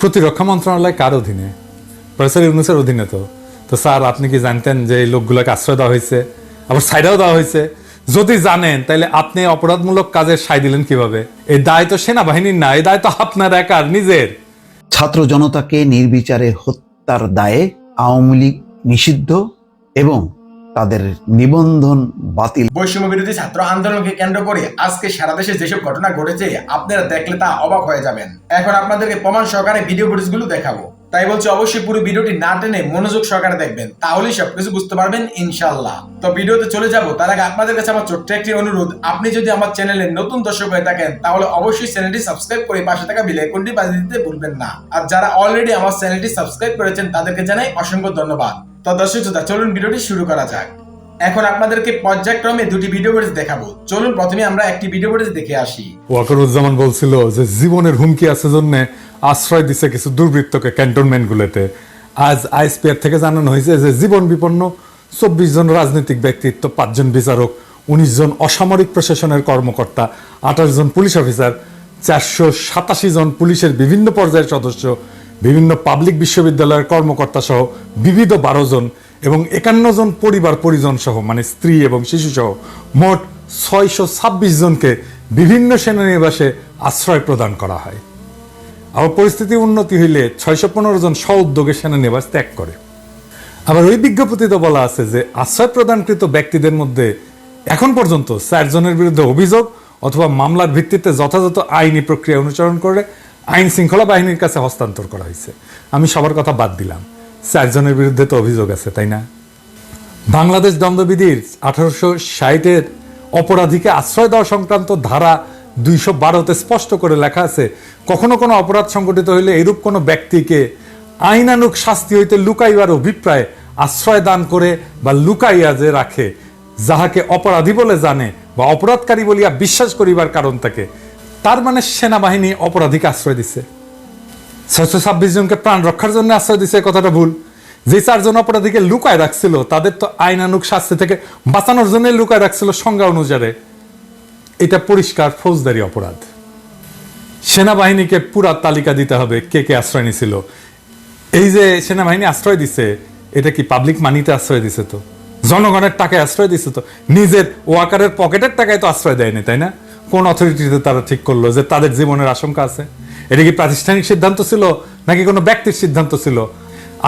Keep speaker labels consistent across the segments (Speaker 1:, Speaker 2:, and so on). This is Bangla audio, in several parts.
Speaker 1: প্রতিরক্ষা মন্ত্রণালয় কার অধীনে? প্রফেসর ইউনুসের অধীনে তো। তো স্যার, আপনি কি জানতেন যে এই লোকগুলোকে আশ্রয় দেওয়া হয়েছে? আবার সাইডাও দেওয়া হয়েছে। যদি জানেন, তাহলে আপনি অপরাধমূলক কাজের সাই দিলেন কীভাবে? এই দায় তো সেনাবাহিনীর না, এই দায় তো আপনার একার, নিজের।
Speaker 2: ছাত্র জনতাকে নির্বিচারে হত্যার দায়ে আওয়ামী লীগ নিষিদ্ধ এবং তাদের নিবন্ধন বাতিল।
Speaker 3: বৈষম্য বিরোধী ছাত্র আন্দোলনকে কেন্দ্র করে আজকে সারা দেশে যেসব ঘটনা ঘটেছে, আপনারা দেখলে তা অবাক হয়ে যাবেন। এখন আপনাদেরকে প্রমাণ সহকারে ভিডিও ফুটেজগুলো দেখাবো। তাই বলছি অবশ্যই পুরো ভিডিওটি না টেনে মনোযোগ সহকারে দেখবেন, তাহলেই সবকিছু বুঝতে পারবেন ইনশাল্লাহ তো ভিডিওতে চলে যাব, তার আগে আপনাদের কাছে আমার ছোট্ট একটি অনুরোধ, আপনি যদি আমার চ্যানেলে নতুন দর্শক হয়ে থাকেন, তাহলে অবশ্যই চ্যানেলটি সাবস্ক্রাইব করে পাশে থাকা বেল আইকনটি বাজিয়ে দিতে ভুলবেন না। আর যারা অলরেডি আমার চ্যানেলটি সাবস্ক্রাইব করেছেন, তাদেরকে জানাই অসংখ্য ধন্যবাদ। তো দর্শক শ্রোতা, চলুন ভিডিওটি শুরু করা যাক। এখন আপনাদেরকে পর্যায়ক্রমে দুটি ভিডিও ফুটেজ দেখাবো। চলুন প্রথমে আমরা একটি ভিডিও ফুটেজ দেখে আসি।
Speaker 1: ওয়াকরুজ্জামান বলছিল যে জীবনের হুমকি আছে জন্য আশ্রয় দিছে কিছু দুর্বৃত্তকে ক্যান্টনমেন্টগুলোতে। আজ আইএসপিআর থেকে জানানো হয়েছে যে জীবন বিপন্ন চব্বিশ জন রাজনৈতিক ব্যক্তিত্ব পাঁচজন বিচারক, উনিশ জন অসামরিক প্রশাসনের কর্মকর্তা, আঠাশ জন পুলিশ অফিসার, চারশো সাতাশি জন পুলিশের বিভিন্ন পর্যায়ের সদস্য বিভিন্ন পাবলিক বিশ্ববিদ্যালয়ের কর্মকর্তা সহ বিবিধ বারো জন এবং একান্ন জন পরিবার পরিজন সহ মানে স্ত্রী এবং শিশু সহ মোট ছয়শো ছাব্বিশ জনকে বিভিন্ন সেনানিবাসে আশ্রয় প্রদান করা হয়। আবার পরিস্থিতি উন্নতি হইলে ছয়শো পনেরো জন স্ব উদ্যোগে সেনানিবাস ত্যাগ করে। আবার ওই বিজ্ঞপ্তিতে বলা আছে যে আশ্রয় প্রদানকৃত ব্যক্তিদের মধ্যে এখন পর্যন্ত চারজনের বিরুদ্ধে অভিযোগ অথবা মামলার ভিত্তিতে যথাযথ আইনি প্রক্রিয়া অনুসরণ করে আইন শৃঙ্খলা বাহিনীর কাছে হস্তান্তর করা হয়েছে। আমি সবার কথা বাদ দিলাম। চারজনের বিরুদ্ধে তো অভিযোগ আছে, তাই না? বাংলাদেশ দণ্ডবিধির আঠারোশো ষাটের অপরাধীকে আশ্রয় দেওয়া সংক্রান্ত ধারা দুইশো বারোতে স্পষ্ট করে লেখা আছে, কখনো কোনো অপরাধ সংগঠিত হইলে এরূপ কোনো ব্যক্তিকে আইনানুক শাস্তি হইতে লুকাইবার অভিপ্রায় আশ্রয় দান করে বা লুকাইয়া যে রাখে, যাহাকে অপরাধী বলে জানে বা অপরাধকারী বলিয়া বিশ্বাস করিবার কারণ থাকে তার মানে সেনাবাহিনী অপরাধীকে আশ্রয় দিছে। ছয়শো ছাব্বিশ জনকে প্রাণ রক্ষার জন্য আশ্রয় এ কথাটা ভুল। যে চারজন অপরাধীকে লুকায় রাখছিল, তাদের তো আইনানুক শাস্তি থেকে বাঁচানোর জন্য লুকায় রাখছিল সংজ্ঞা অনুসারে এটা পরিষ্কার ফৌজদারি অপরাধ। সেনাবাহিনীকে পুরা তালিকা দিতে হবে কে কে আশ্রয় নিছিল। এই যে সেনাবাহিনী আশ্রয় দিছে, এটা কি পাবলিক মানিতে আশ্রয় দিছে তো? জনগণের টাকায় আশ্রয় দিছে তো? নিজের ওয়াকারের পকেটের টাকায় তো আশ্রয় দেয়নি, তাই না? কোন অথরিটিতে তারা ঠিক করল যে তাদের জীবনের আশঙ্কা আছে? এটা কি প্রাতিষ্ঠানিক সিদ্ধান্ত ছিল নাকি কোনো ব্যক্তির সিদ্ধান্ত ছিল?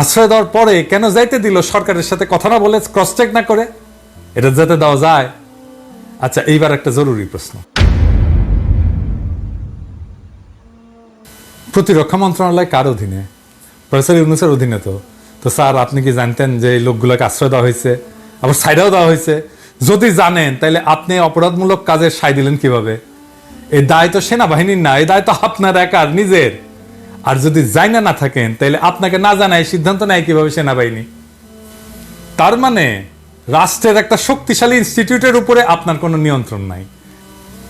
Speaker 1: আশ্রয় দেওয়ার পরে কেন যাইতে দিল সরকারের সাথে কথা না বলে ক্রস চেক না করে? এটা যাতে দেওয়া যায়? আচ্ছা এইবার একটা জরুরি প্রশ্ন। প্রতিরক্ষা মন্ত্রণালয় কার অধীনে? প্রফেসর ইউনুসের অধীনে তো। তো স্যার, আপনি কি জানতেন যে এই লোকগুলোকে আশ্রয় দেওয়া হয়েছে? আবার সাইডাও দেওয়া হয়েছে? যদি জানেন তাহলে আপনি অপরাধমূলক কাজের সাই দিলেন কীভাবে? এই দায় তো সেনাবাহিনীর না, এই দায় তো আপনার একার নিজের। আর যদি জানা না থাকেন তাহলে আপনাকে না জানায় সিদ্ধান্ত নেয় কীভাবে সেনাবাহিনী। তার মানে রাষ্ট্রের একটা শক্তিশালী ইনস্টিটিউটের উপরে আপনার কোনো নিয়ন্ত্রণ নাই।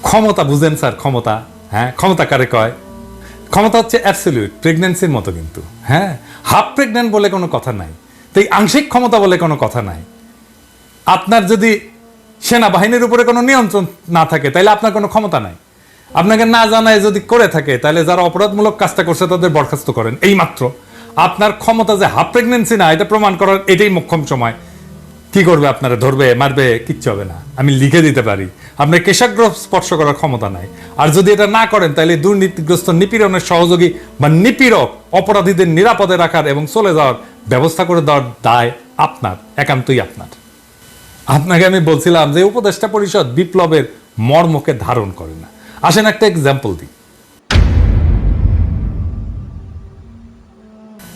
Speaker 1: ক্ষমতা, বুঝেন স্যার, ক্ষমতা। হ্যাঁ ক্ষমতা কারে কয়? ক্ষমতা হচ্ছে অ্যাবসলিউট প্রেগনেন্সির মতো কিন্তু। হ্যাঁ হাফ প্রেগনেন্ট বলে কোনো কথা নাই। তাই আংশিক ক্ষমতা বলে কোনো কথা নাই। আপনার যদি সেনাবাহিনীর উপরে কোনো নিয়ন্ত্রণ না থাকে তাহলে আপনার কোনো ক্ষমতা নাই। আপনাকে না জানায় যদি করে থাকে তাহলে যারা অপরাধমূলক কাজটা করছে তাদের বরখাস্ত করেন। এই মাত্র আপনার ক্ষমতা যে হাফ প্রেগনেন্সি না, এটা প্রমাণ করার এটাই মোক্ষম সময়। কি করবে আপনারা? ধরবে, মারবে, কিচ্ছু হবে না। আমি লিখে দিতে পারি। আপনার কেশাগ্র স্পর্শ করার ক্ষমতা নাই। আর যদি এটা না করেন তাহলে দুর্নীতিগ্রস্ত নিপীড়নের সহযোগী বা নিপীড়ক অপরাধীদের নিরাপদে রাখার এবং চলে যাওয়ার ব্যবস্থা করে দেওয়ার দায় আপনার, একান্তই আপনার। আপনাকে আমি বলছিলাম যে উপদেষ্টা পরিষদ বিপ্লবের মর্মকে ধারণ করে না। আসেন একটা এক্সাম্পল দিই।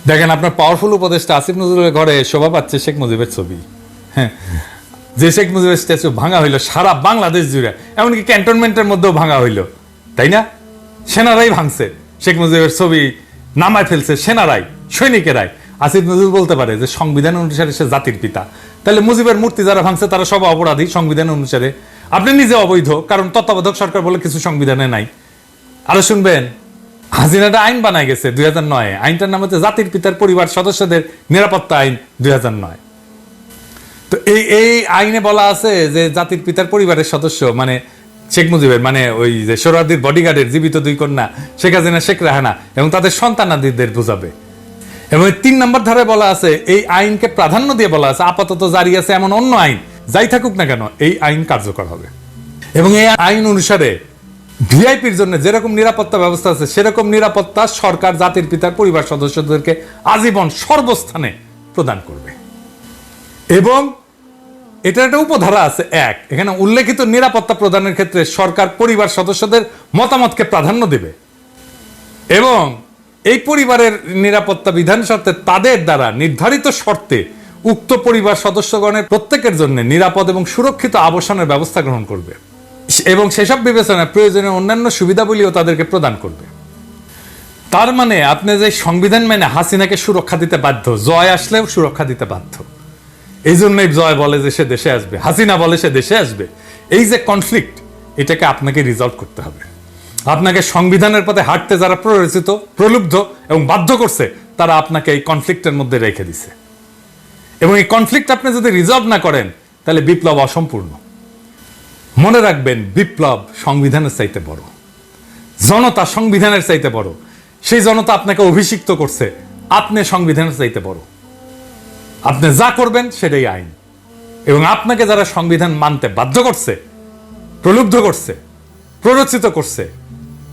Speaker 1: দেখেন, আপনার পাওয়ারফুল উপদেষ্টা আসিফ নজরুলের ঘরে শোভা পাচ্ছে শেখ মুজিবের ছবি। হ্যাঁ যে শেখ মুজিবের স্ট্যাচু ভাঙা হইল সারা বাংলাদেশ জুড়ে, এমনকি ক্যান্টনমেন্টের মধ্যেও ভাঙা হইল। তাই না? সেনারাই ভাঙছে। শেখ মুজিবের ছবি নামায় ফেলছে সেনারাই, সৈনিকেরাই। আসিফ নজরুল বলতে পারে যে সংবিধান অনুসারে সে জাতির পিতা। তাহলে মুজিবের মূর্তি যারা ভাঙছে, তারা সব অপরাধী সংবিধান অনুসারে। আপনি নিজে অবৈধ, কারণ তত্ত্বাবধায়ক সরকার বলে কিছু সংবিধানে নাই। আরও শুনবেন হাজিরাটা আইন বানায় গেছে দুই হাজার নয়। আইনটার নাম হচ্ছে জাতির পিতার পরিবার সদস্যদের নিরাপত্তা আইন দুই হাজার নয়। তো এই এই আইনে বলা আছে যে জাতির পিতার পরিবারের সদস্য মানে শেখ মুজিবের মানে ওই যে সোহরাদির বডিগার্ডের জীবিত দুই কন্যা, শেখ হাসিনা, শেখ রাহানা, এবং তাদের সন্তানাদিদের বোঝাবে। এবং তিন নম্বর ধারে বলা আছে, এই আইনকে প্রাধান্য দিয়ে বলা আছে, আপাতত জারি আছে এমন অন্য আইন, যাই থাকুক না কেন, এই আইন কার্যকর হবে। এবং এই আইন অনুসারে ভিআইপির জন্য যেরকম নিরাপত্তা ব্যবস্থা আছে, সেরকম নিরাপত্তা সরকার, জাতির পিতার পরিবার সদস্যদেরকে আজীবন সর্বস্থানে প্রদান করবে। এবং এটার একটা উপধারা আছে এক, এখানে উল্লেখিত নিরাপত্তা প্রদানের ক্ষেত্রে সরকার পরিবার সদস্যদের মতামতকে প্রাধান্য দেবে। এবং এই পরিবারের নিরাপত্তা বিধান শর্তে তাদের দ্বারা নির্ধারিত শর্তে উক্ত পরিবার সদস্যগণের প্রত্যেকের জন্য নিরাপদ এবং সুরক্ষিত আবাসনের ব্যবস্থা গ্রহণ করবে। এবং সেসব বিবেচনায় প্রয়োজনীয় অন্যান্য সুবিধাবলীও তাদেরকে প্রদান করবে। তার মানে আপনি যে সংবিধান মেনে হাসিনাকে সুরক্ষা দিতে বাধ্য, জয় আসলেও সুরক্ষা দিতে বাধ্য। এই জন্যই জয় বলে যে সে দেশে আসবে, হাসিনা বলে সে দেশে আসবে। এই যে কনফ্লিক্ট এটাকে আপনাকে রিজলভ করতে হবে। আপনাকে সংবিধানের পথে হাঁটতে যারা প্ররোচিত, প্রলুব্ধ এবং বাধ্য করছে, তারা আপনাকে এই কনফ্লিক্টের মধ্যে রেখে দিছে। এবং এই কনফ্লিক্ট আপনি যদি রিজলভ না করেন, তাহলে বিপ্লব অসম্পূর্ণ। মনে রাখবেন, বিপ্লব সংবিধানের চাইতে বড়। জনতা সংবিধানের চাইতে বড়। সেই জনতা আপনাকে অভিষিক্ত করছে, আপনি সংবিধানের চাইতে বড়। আপনি যা করবেন, সেটাই আইন। এবং আপনাকে যারা সংবিধান মানতে বাধ্য করছে, প্রলুব্ধ করছে, প্ররোচিত করছে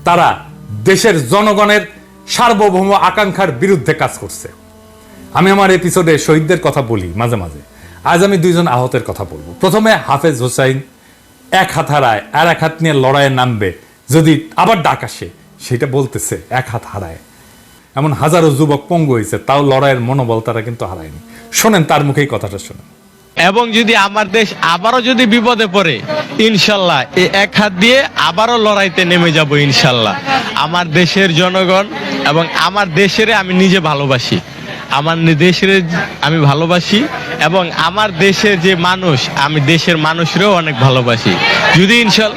Speaker 1: তারা দেশের জনগণের সার্বভৌম আকাঙ্ক্ষার বিরুদ্ধে কাজ করছে। আমি আমার এপিসোডে শহীদদের কথা বলি, মাঝে মাঝে। আজ আমি দুইজন আহতের কথা বলব। প্রথমে হাফেজ হোসাইন, এক হাত হারায়, আর এক হাত নিয়ে লড়াইয়ে নামবে। যদি আবার ডাক আসে, সেটা বলতেছে, এক হাত হারায়। এমন হাজারো যুবক পঙ্গু হয়েছে, তাও লড়াইয়ের মনোবল তারা কিন্তু হারায়নি। শোনেন তার মুখেই কথাটা শোনেন।
Speaker 4: এবং যদি আমার দেশ আবারও যদি বিপদে পড়ে, ইনশাল্লাহ এই এক হাত দিয়ে আবারও লড়াইতে নেমে যাব ইনশাল্লাহ। আমার দেশের জনগণ এবং আমার দেশের আমি নিজে ভালোবাসি। আমার দেশের আমি ভালোবাসি এবং আমার দেশের যে মানুষ, আমি দেশের মানুষরেও অনেক ভালোবাসি। যদি ইনশাল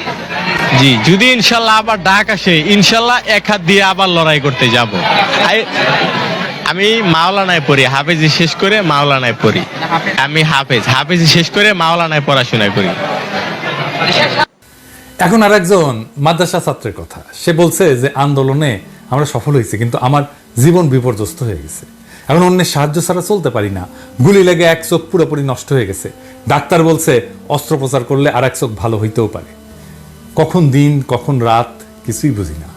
Speaker 4: জি, যদি ইনশাল্লাহ আবার ডাক আসে, ইনশাল্লাহ এক হাত দিয়ে আবার লড়াই করতে যাব। আমি মাওলানায় পড়ি, হাফেজি শেষ করে মাওলানায় পড়ি। আমি হাফেজ, হাফেজি শেষ করে মাওলানায় পড়াশোনা করি।
Speaker 1: এখন আর একজন মাদ্রাসা ছাত্রের কথা। সে বলছে যে, আন্দোলনে আমরা সফল হয়েছি, কিন্তু আমার জীবন বিপর্যস্ত হয়ে গেছে। এখন অন্যের সাহায্য ছাড়া চলতে পারি না। গুলি লেগে এক চোখ পুরোপুরি নষ্ট হয়ে গেছে। ডাক্তার বলছে, অস্ত্রোপচার করলে আর এক চোখ ভালো হইতেও পারে। কখন দিন, কখন রাত, কিছুই বুঝি না।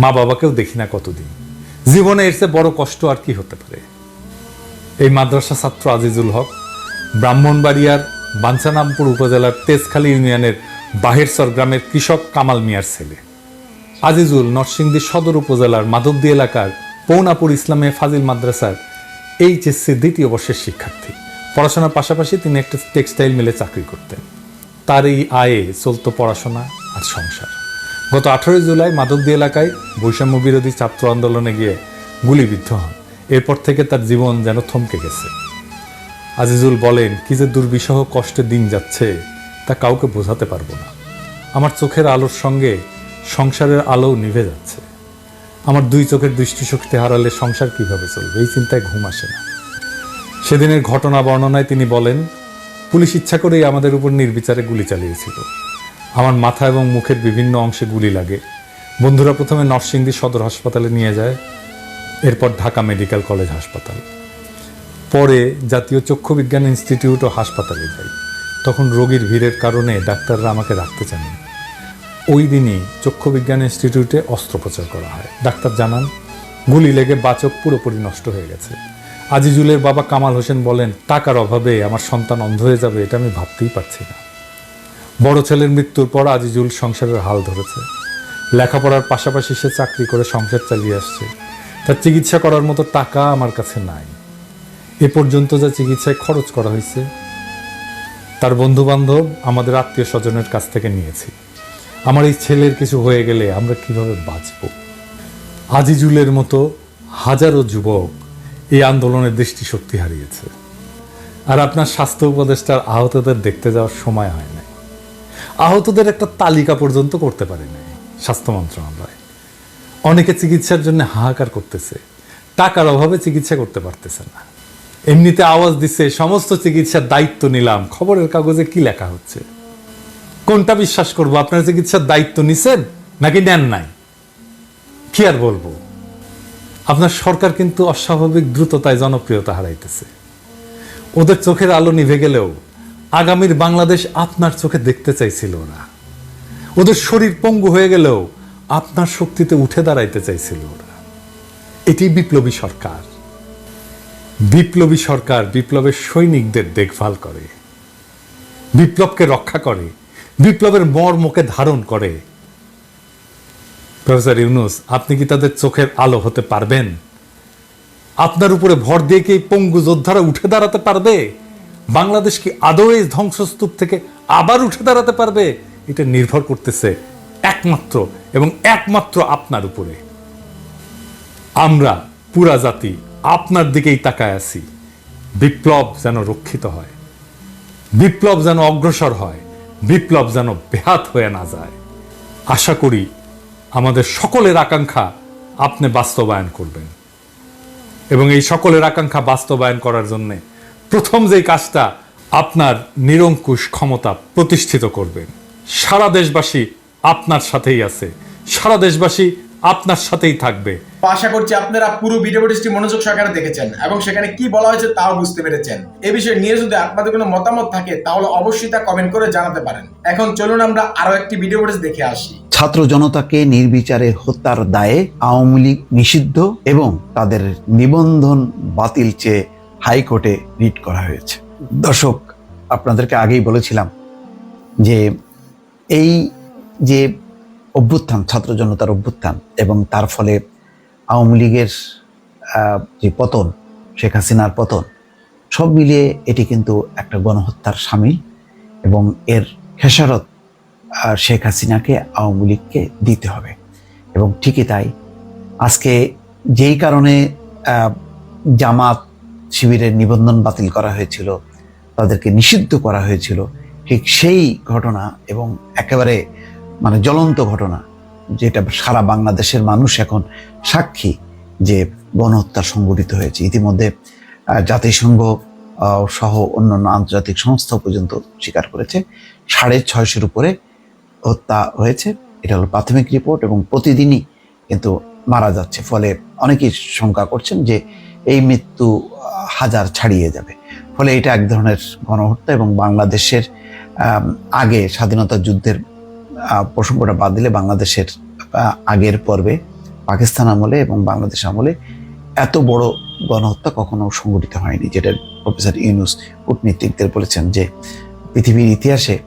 Speaker 1: মা বাবাকেও দেখি না কতদিন। জীবনে এর চেয়ে বড় কষ্ট আর কি হতে পারে? এই মাদ্রাসা ছাত্র আজিজুল হক, ব্রাহ্মণবাড়িয়ার বাঞ্ছানামপুর উপজেলার তেজখালী ইউনিয়নের বাহেরসর গ্রামের কৃষক কামাল মিয়ার ছেলে। আজিজুল নরসিংদী সদর উপজেলার মাধবদী এলাকার পৌনাপুর ইসলামে ফাজিল মাদ্রাসার এইচএসসি দ্বিতীয় বর্ষের শিক্ষার্থী। পড়াশোনার পাশাপাশি তিনি একটা টেক্সটাইল মিলে চাকরি করতেন। তার এই আয়ে চলতো পড়াশোনা আর সংসার। গত আঠারোই জুলাই মাধবদী এলাকায় বৈষম্য বিরোধী ছাত্র আন্দোলনে গিয়ে গুলিবিদ্ধ হন। এরপর থেকে তার জীবন যেন থমকে গেছে। আজিজুল বলেন, কি যে দুর্বিষহ কষ্টে দিন যাচ্ছে, তা কাউকে বোঝাতে পারব না। আমার চোখের আলোর সঙ্গে সংসারের আলো নিভে যাচ্ছে। আমার দুই চোখের দৃষ্টিশক্তি হারালে সংসার কীভাবে চলবে? এই চিন্তায় ঘুম আসে না। সেদিনের ঘটনা বর্ণনায় তিনি বলেন, পুলিশ ইচ্ছা করেই আমাদের উপর নির্বিচারে গুলি চালিয়েছিল। আমার মাথা এবং মুখের বিভিন্ন অংশে গুলি লাগে। বন্ধুরা প্রথমে নরসিংদী সদর হাসপাতালে নিয়ে যায়, এরপর ঢাকা মেডিকেল কলেজ হাসপাতাল। পরে জাতীয় চক্ষু বিজ্ঞান ইনস্টিটিউট ও হাসপাতালে যাই তখন রোগীর ভিড়ের কারণে ডাক্তাররা আমাকে রাখতে চাননি ওই দিনই চক্ষু বিজ্ঞান ইনস্টিটিউটে অস্ত্রোপচার করা হয়। ডাক্তার জানান, গুলি লেগে বাচক পুরোপুরি নষ্ট হয়ে গেছে। আজিজুলের বাবা কামাল হোসেন বলেন, টাকার অভাবে আমার সন্তান অন্ধ হয়ে যাবে, এটা আমি ভাবতেই পারছি না। বড় ছেলের মৃত্যুর পর আজিজুল সংসারের হাল ধরেছে। লেখাপড়ার পাশাপাশি সে চাকরি করে সংসার চালিয়ে আসছে। তার চিকিৎসা করার মতো টাকা আমার কাছে নাই। এ পর্যন্ত যা চিকিৎসায় খরচ করা হয়েছে, তার বন্ধু বান্ধব আমাদের আত্মীয় স্বজনের কাছ থেকে নিয়েছি। আমার এই ছেলের কিছু হয়ে গেলে আমরা কীভাবে বাঁচব? আজিজুলের মতো হাজারো যুবক এই আন্দোলনের দৃষ্টিশক্তি হারিয়েছে। আর আপনার স্বাস্থ্য উপদেষ্টার আহতদের দেখতে যাওয়ার সময় হয় নাই আহতদের একটা তালিকা পর্যন্ত করতে পারে নাই স্বাস্থ্য মন্ত্রণালয়। অনেকে চিকিৎসার জন্য হাহাকার করতেছে। টাকার অভাবে চিকিৎসা করতে পারতেছে না। এমনিতে আওয়াজ দিচ্ছে সমস্ত চিকিৎসার দায়িত্ব নিলাম। খবরের কাগজে কি লেখা হচ্ছে? কোনটা বিশ্বাস করব? আপনার চিকিৎসার দায়িত্ব নিছেন নাকি নেন নাই? কি আর বলব? আপনার সরকার কিন্তু অস্বাভাবিক দ্রুততায় জনপ্রিয়তা হারাইতেছে। ওদের চোখের আলো নিভে গেলেও আগামীর বাংলাদেশ আপনার চোখে দেখতে চাইছিল ওরা ওদের শরীর পঙ্গু হয়ে গেলেও আপনার শক্তিতে উঠে দাঁড়াইতে চাইছিল ওরা এটি বিপ্লবী সরকার। বিপ্লবী সরকার বিপ্লবের সৈনিকদের দেখভাল করে। বিপ্লবকে রক্ষা করে। বিপ্লবের মর্মকে ধারণ করে। প্রফেসর ইউনুস, আপনি কি তাদের চোখের আলো হতে পারবেন? আপনার উপরে ভর দিয়ে কি পঙ্গু যোদ্ধারা উঠে দাঁড়াতে পারবে? বাংলাদেশ কি আদৌ এই ধ্বংসস্তূপ থেকে আবার উঠে দাঁড়াতে পারবে? এটা নির্ভর করতেছে একমাত্র এবং একমাত্র আপনার উপরে। আমরা পুরা জাতি আপনার দিকেই তাকায় আছি। বিপ্লব যেন রক্ষিত হয়, বিপ্লব যেন অগ্রসর হয়, বিপ্লব যেন বেহাত হয়ে না যায়। আশা করি আমাদের সকলের আকাঙ্ক্ষা আপনি বাস্তবায়ন করবেন। এবং এই সকলের আকাঙ্ক্ষা বাস্তবায়ন করার জন্য প্রথম যেই কাজটা আপনার নিরঙ্কুশ ক্ষমতা প্রতিষ্ঠিত করবেন সারা দেশবাসী আপনার সাথেই আছে। সারা দেশবাসী আপনার সাথেই থাকবে।
Speaker 3: আশা করছি আপনারা পুরো ভিডিও ফুটেজটি মনোযোগ সহকারে দেখেছেন এবং সেখানে কি বলা হয়েছে তাও বুঝতে পেরেছেন। এ বিষয়ে নিয়ে যদি আপনাদের কোনো মতামত থাকে তাহলে অবশ্যই তা কমেন্ট করে জানাতে পারেন। এখন চলুন আমরা আরও একটি ভিডিও ফুটেজ দেখে আসি।
Speaker 2: ছাত্র জনতাকে নির্বিচারে হত্যার দায়ে আওয়ামী লীগ নিষিদ্ধ এবং তাদের নিবন্ধন বাতিল চেয়ে হাইকোর্টে রিট করা হয়েছে। দর্শক, আপনাদেরকে আগেই বলেছিলাম যে এই যে অভ্যুত্থান, ছাত্র জনতার অভ্যুত্থান এবং তার ফলে আওয়ামী লীগের যে পতন, শেখ হাসিনার পতন, সব মিলিয়ে এটি কিন্তু একটা গণহত্যার সামিল এবং এর খেসারত শেখ হাসিনাকে, আওয়ামী লীগকে দিতে হবে। এবং ঠিকই তাই। আজকে যেই কারণে জামাত শিবিরের নিবন্ধন বাতিল করা হয়েছিল, তাদেরকে নিষিদ্ধ করা হয়েছিল। ঠিক সেই ঘটনা এবং একেবারে মানে জ্বলন্ত ঘটনা, যেটা সারা বাংলাদেশের মানুষ এখন সাক্ষী যে গণহত্যা সংঘটিত হয়েছে। ইতিমধ্যে জাতিসংঘ সহ অন্যান্য আন্তর্জাতিক সংস্থা পর্যন্ত স্বীকার করেছে। সাড়ে ছয়শোর উপরে হত্যা হয়েছে। এটা হলো প্রাথমিক রিপোর্ট এবং প্রতিদিনই কিন্তু মারা যাচ্ছে। ফলে অনেকেই শঙ্কা করছেন যে এই মৃত্যু হাজার ছাড়িয়ে যাবে। ফলে এটা এক ধরনের গণহত্যা এবং বাংলাদেশের আগে স্বাধীনতা যুদ্ধের প্রসঙ্গটা বাদ দিলে বাংলাদেশের আগের পর্বে পাকিস্তান আমলে এবং বাংলাদেশ আমলে এত বড় গণহত্যা কখনো সংঘটিত হয়নি, যেটা প্রফেসর ইউনুস কূটনীতিকদের বলেছেন যে পৃথিবীর ইতিহাসে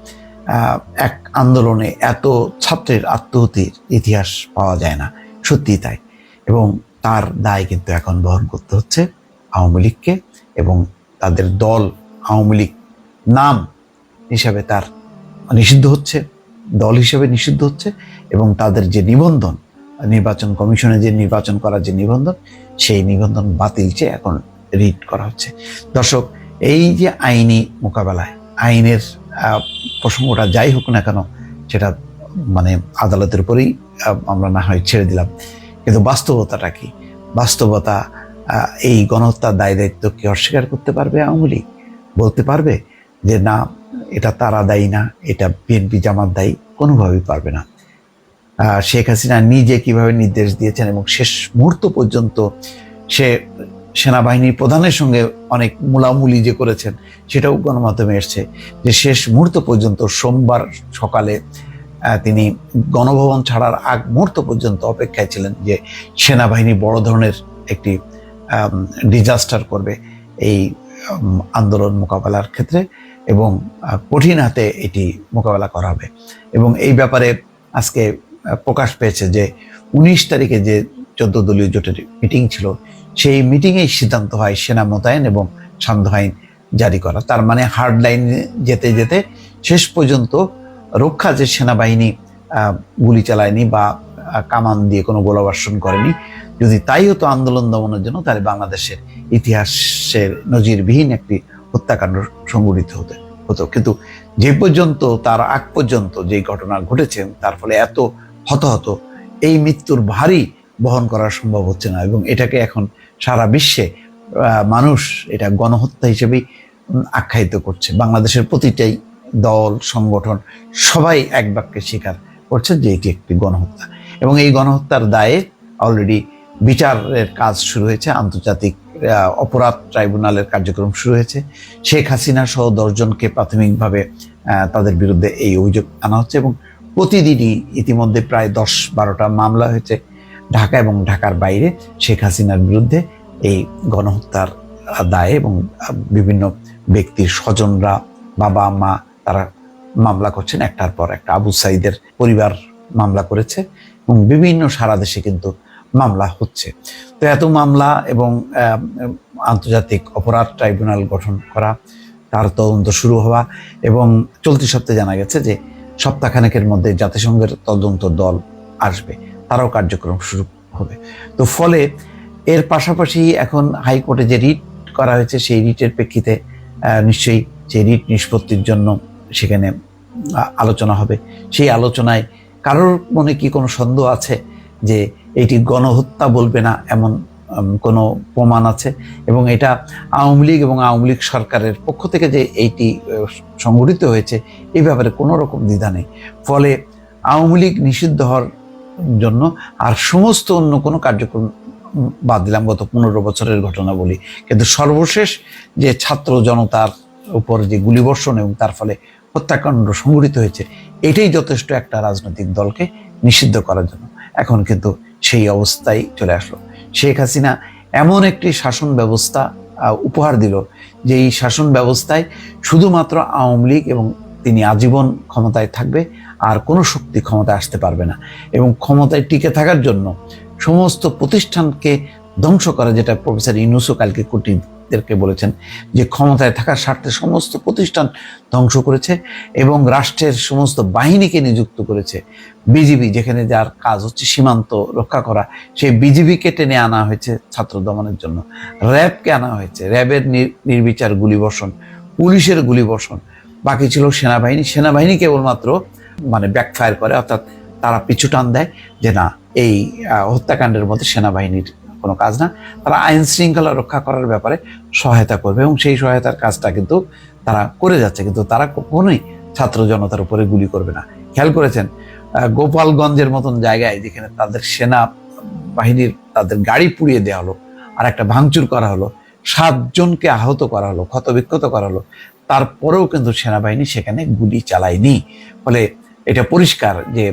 Speaker 2: এক আন্দোলনে এত ছাত্রের আত্মহতির ইতিহাস পাওয়া যায় না। সত্যিই তাই। এবং তার দায় কিন্তু এখন বহন করতে হচ্ছে আওয়ামী লীগকে এবং তাদের দল আওয়ামী লীগ নাম হিসাবে তার নিষিদ্ধ হচ্ছে, দল হিসেবে নিষিদ্ধ হচ্ছে এবং তাদের যে নিবন্ধন, নির্বাচন কমিশনে যে নির্বাচন করার যে নিবন্ধন, সেই নিবন্ধন বাতিল চেয়ে এখন রিট করা হচ্ছে। দর্শক, এই যে আইনি মোকাবেলায়, আইনের প্রসঙ্গটা যাই হোক না কেন, সেটা মানে আদালতের উপরেই আমরা না হয় ছেড়ে দিলাম। কিন্তু বাস্তবতাটা কি? বাস্তবতা এই গণহত্যার দায় দায়িত্ব কি অস্বীকার করতে পারবে আওয়ামী লীগ? বলতে পারবে যে, না, এটা তারা দায়ী না, এটা বিএনপি জামাত দায়ী, কোনোভাবেই পারবে না। শেখ হাসিনা নিজে কীভাবে নির্দেশ দিয়েছেন এবং শেষ মুহূর্ত পর্যন্ত সে সেনাবাহিনীর প্রধানের সঙ্গে অনেক মুলামুলি যে করেছেন, সেটাও গণমাধ্যমে এসছে যে, শেষ মুহূর্ত পর্যন্ত সোমবার সকালে তিনি গণভবন ছাড়ার আগ মুহূর্ত পর্যন্ত অপেক্ষায় ছিলেন যে সেনাবাহিনী বড় ধরনের একটি ডিজাস্টার করবে এই আন্দোলন মোকাবেলার ক্ষেত্রে এবং কঠিন হাতে এটি মোকাবেলা করা হবে। এবং এই ব্যাপারে আজকে প্রকাশ পেয়েছে যে উনিশ তারিখে যে চোদ্দ দলীয় জোটের মিটিং ছিল, সেই মিটিংয়েই সিদ্ধান্ত হয় সেনা মোতায়েন এবং সান্ধ্য আইন জারি করা। তার মানে হার্ড লাইনে যেতে যেতে শেষ পর্যন্ত রক্ষা যে সেনাবাহিনী গুলি চালায়নি বা কামান দিয়ে কোনো গোলাবর্ষণ করেনি, যদি তাই হতো আন্দোলন দমনের জন্য, তাহলে বাংলাদেশের ইতিহাসের নজিরবিহীন একটি হত্যাকাণ্ড সংঘটিত হতে, হতো। কিন্তু যে পর্যন্ত তার আগ পর্যন্ত যে ঘটনা ঘটেছে, তার ফলে এত হতাহত, এই মৃত্যুর ভারী বহন করা সম্ভব হচ্ছে না এবং এটাকে এখন সারা বিশ্বে মানুষ এটা গণহত্যা হিসেবেই আখ্যায়িত করছে। বাংলাদেশের প্রতিটাই দল, সংগঠন, সবাই এক বাক্যে স্বীকার করছেন যে এটি একটি গণহত্যা। এবং এই গণহত্যার দায়ে অলরেডি বিচারের কাজ শুরু হয়েছে, আন্তর্জাতিক অপরাধ ট্রাইব্যুনালের কার্যক্রম শুরু হয়েছে। শেখ হাসিনা সহ দশজনকে প্রাথমিকভাবে তাদের বিরুদ্ধে এই অভিযোগ আনা হচ্ছে এবং প্রতিদিনই ইতিমধ্যে প্রায় দশ বারোটা মামলা হয়েছে ঢাকা এবং ঢাকার বাইরে শেখ হাসিনার বিরুদ্ধে এই গণহত্যার দায়ে এবং বিভিন্ন ব্যক্তির স্বজনরা বাবা মা তারা মামলা করছেন একটার পর একটা। আবু সাইদের পরিবার মামলা করেছে এবং বিভিন্ন সারা দেশে কিন্তু মামলা হচ্ছে। তো এত মামলা এবং আন্তর্জাতিক অপরাধ ট্রাইব্যুনাল গঠন করা, তার তদন্ত শুরু হওয়া এবং চলতি সপ্তাহে জানা গেছে যে সপ্তাহখানেকের মধ্যে জাতিসংঘের তদন্ত দল আসবে। তারাও কার্যক্রম শুরু হবে। তো ফলে এর পাশাপাশি এখন হাইকোর্টে যে রিট করা হয়েছে সেই রিটের প্রেক্ষিতে নিশ্চয়ই সেই রিট নিষ্পত্তির জন্য সেখানে আলোচনা হবে। সেই আলোচনায় কারোর মনে কি কোনো সন্দেহ আছে যে এটি গণহত্যা বলবে না এমন কোনো প্রমাণ আছে? এবং এটা আওয়ামী লীগ এবং আওয়ামী লীগ সরকারের পক্ষ থেকে যে এইটি সংগঠিত হয়েছে, এই ব্যাপারে কোনো রকম দ্বিধা নেই। ফলে আওয়ামী লীগ নিষিদ্ধ হওয়ার জন্য আর সমস্ত অন্য কোনো কার্যক্রম বাদ দিলাম গত পনেরো বছরের ঘটনা বলি। কিন্তু সর্বশেষ যে ছাত্র জনতার উপর যে গুলিবর্ষণ এবং তার ফলে হত্যাকাণ্ড সংঘটিত হয়েছে, এটাই যথেষ্ট একটা রাজনৈতিক দলকে নিষিদ্ধ করার জন্য। এখন কিন্তু সেই অবস্থায় চলে আসলো। শেখ হাসিনা এমন একটি শাসন ব্যবস্থা উপহার দিল যে এই শাসন ব্যবস্থায় শুধুমাত্র আওয়ামী লীগ এবং তিনি আজীবন ক্ষমতায় থাকবে, আর কোনো শক্তি ক্ষমতায় আসতে পারবে না। এবং ক্ষমতায় টিকে থাকার জন্য সমস্ত প্রতিষ্ঠানকে ধ্বংস করা, যেটা প্রফেসর ইনুসো কালকে কুটিদেরকে বলেছেন যে ক্ষমতায় থাকার স্বার্থে সমস্ত প্রতিষ্ঠান ধ্বংস করেছে এবং রাষ্ট্রের সমস্ত বাহিনীকে নিযুক্ত করেছে। বিজিবি, যেখানে যার কাজ হচ্ছে সীমান্ত রক্ষা করা, সেই বিজিবিকে টেনে আনা হয়েছে ছাত্র দমনের জন্য। র্যাবকে আনা হয়েছে। র্যাবের নির- নির্বিচার গুলিবর্ষণ পুলিশের গুলিবর্ষণ বাকি ছিল সেনাবাহিনী। সেনাবাহিনী কেবলমাত্র মানে ব্যাকফায়ার করে, অর্থাৎ তারা পিছু টান দেয় যে না, এই হত্যাকাণ্ডের মধ্যে সেনাবাহিনীর কোনো কাজ না, তারা আইন শৃঙ্খলা রক্ষা করার ব্যাপারে সহায়তা করবে এবং সেই সহায়তার কাজটা কিন্তু তারা করে যাচ্ছে, কিন্তু তারা কখনোই ছাত্র জনতার উপরে গুলি করবে না। খেয়াল করেছেন? গোপালগঞ্জের মতন জায়গায় যেখানে তাদের সেনা বাহিনীর তাদের গাড়ি পুড়িয়ে দেওয়া হলো, আর একটা ভাঙচুর করা হলো, সাতজনকে আহত করা হলো, ক্ষতবিক্ষত করা হলো, তারপরেও কিন্তু সেনাবাহিনী সেখানে গুলি চালায়নি। ফলে এটা পরিষ্কার যে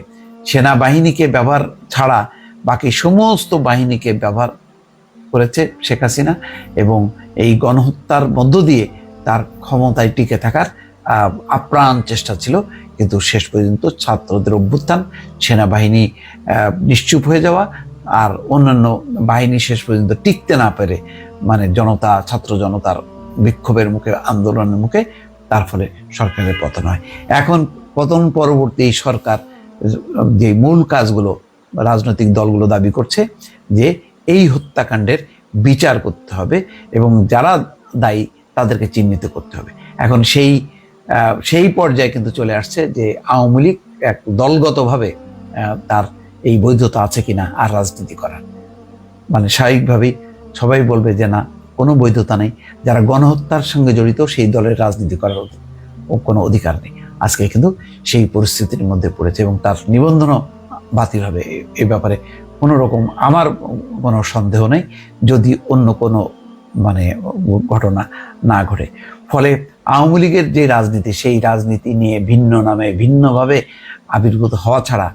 Speaker 2: সেনাবাহিনীকে ব্যবহার ছাড়া বাকি সমস্ত বাহিনীকে ব্যবহার করেছে শেখ হাসিনা এবং এই গণহত্যার মধ্য দিয়ে তার ক্ষমতায় টিকে থাকার আপ্রাণ চেষ্টা ছিল। কিন্তু শেষ পর্যন্ত ছাত্রদের অভ্যুত্থান, সেনাবাহিনী নিশ্চুপ হয়ে যাওয়া আর অন্যান্য বাহিনী শেষ পর্যন্ত টিকতে না পেরে মানে জনতা, ছাত্র জনতার বিক্ষোভের মুখে, আন্দোলনের মুখে তার ফলে সরকারের পতন হয়। এখন পতন পরবর্তী সরকার যে মূল কাজগুলো রাজনৈতিক দলগুলো দাবি করছে যে এই হত্যাকাণ্ডের বিচার করতে হবে এবং যারা দায়ী তাদেরকে চিহ্নিত করতে হবে। এখন সেই সেই পর্যায়ে কিন্তু চলে আসছে যে আওয়ামী লীগ এক দলগতভাবে তার এই বৈধতা আছে কিনা আর রাজনীতি করার। মানে স্বাভাবিকভাবেই সবাই বলবে যে না, কোনো বৈধতা নেই। যারা গণহত্যার সঙ্গে জড়িত সেই দলের রাজনীতি করার কোনো অধিকার নেই। আজকে কিন্তু সেই পরিস্থিতির মধ্যে পড়েছে এবং তার নিবন্ধনও বাতিল হবে এ- ব্যাপারে কোনো রকম আমার কোনো সন্দেহ নেই, যদি অন্য কোনো মানে ঘটনা না ঘটে। ফলে আওয়ামী লীগের যে রাজনীতি, সেই রাজনীতি নিয়ে ভিন্ন নামে ভিন্নভাবে আবির্ভূত হওয়া ছাড়া